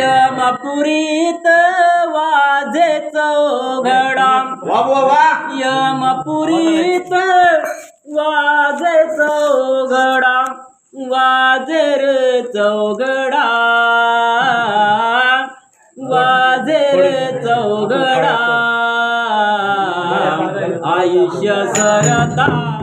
यमपुरीत वाजे चौघडा. वा वा वा. यमपुरीत वाजे चौघडा. वाजेर चौघडा. वाजेर चौघडा. आयुष्य सरता.